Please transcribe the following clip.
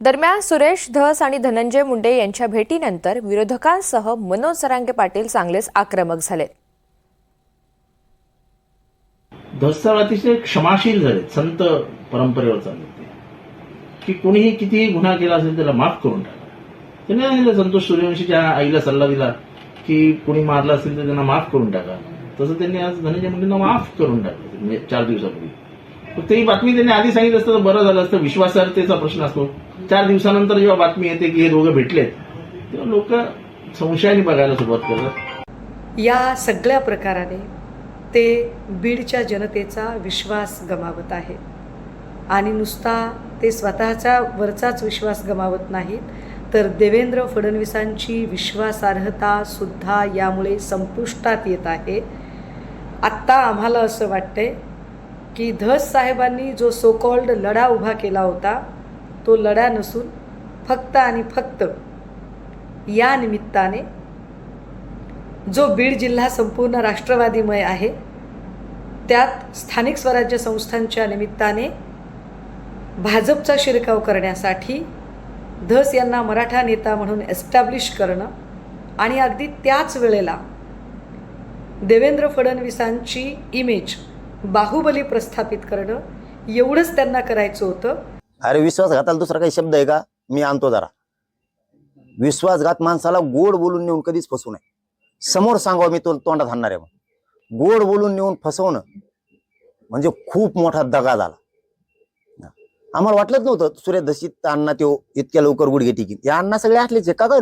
दरम्यान सुरेश धस आणि धनंजय मुंडे यांच्या भेटीनंतर विरोधकांसह मनोज सरांगे पाटील चांगलेच आक्रमक झाले. धस्तर अतिशय क्षमाशील झाले संत परंपरेवर चालले की कोणीही कितीही गुन्हा केला असेल त्याला माफ करून टाका. त्यांनी सांगितलं संतोष सूर्यवंशीच्या आईला सल्ला दिला की कोणी मारलं असेल तर त्यांना माफ करून टाका. तसं त्यांनी आज धनंजय मुंडेंना माफ करून टाकलं म्हणजे चार दिवसापूर्वी. तेही बातमी त्यांनी आधी सांगितलं असतं तर बरं झालं असतं. विश्वासार्हतेचा प्रश्न असतो. चार दिवसानंतर जेव्हा बातमी येते की हे दोघं भेटलेत तेव्हा लोक संशयाने बघायला सुरुवात करतात. या सगळ्या प्रकाराने ते बीडच्या जनतेचा विश्वास गमावत आहे आणि नुसता ते स्वतःचा वरचाच विश्वास गमावत नाहीत तर देवेंद्र फडणवीसांची विश्वासार्हता सुद्धा यामुळे संपुष्टात येत आहे. आत्ता आम्हाला असं वाटतंय की धस साहेबांनी जो सोकॉल्ड लढा उभा केला होता तो लढा नसून फक्त आणि फक्त या निमित्ताने जो बीड जिल्हा संपूर्ण राष्ट्रवादीमय आहे त्यात स्थानिक स्वराज्य संस्थांच्या निमित्ताने भाजपचा शिरकाव करण्यासाठी धस यांना मराठा नेता म्हणून एस्टॅब्लिश करणं आणि अगदी त्याच वेळेला देवेंद्र फडणवीसांची इमेज बाहुबली प्रस्थापित करणं एवढंच त्यांना करायचं होतं. अरे विश्वासघाताला दुसरा काही शब्द आहे का? मी आणतो जरा. विश्वासघात माणसाला गोड बोलून नेऊन कधीच फसवू नये. समोर सांगावं मी तो तोंडात आणणार आहे मग गोड बोलून नेऊन फसवणं म्हणजे खूप मोठा दगा झाला. आम्हाला वाटलंच नव्हतं सूर्य दशीत अण्णा त्यो इतक्या लवकर गुडघे टिकीन. या अण्णा सगळे असलेच आहे का काय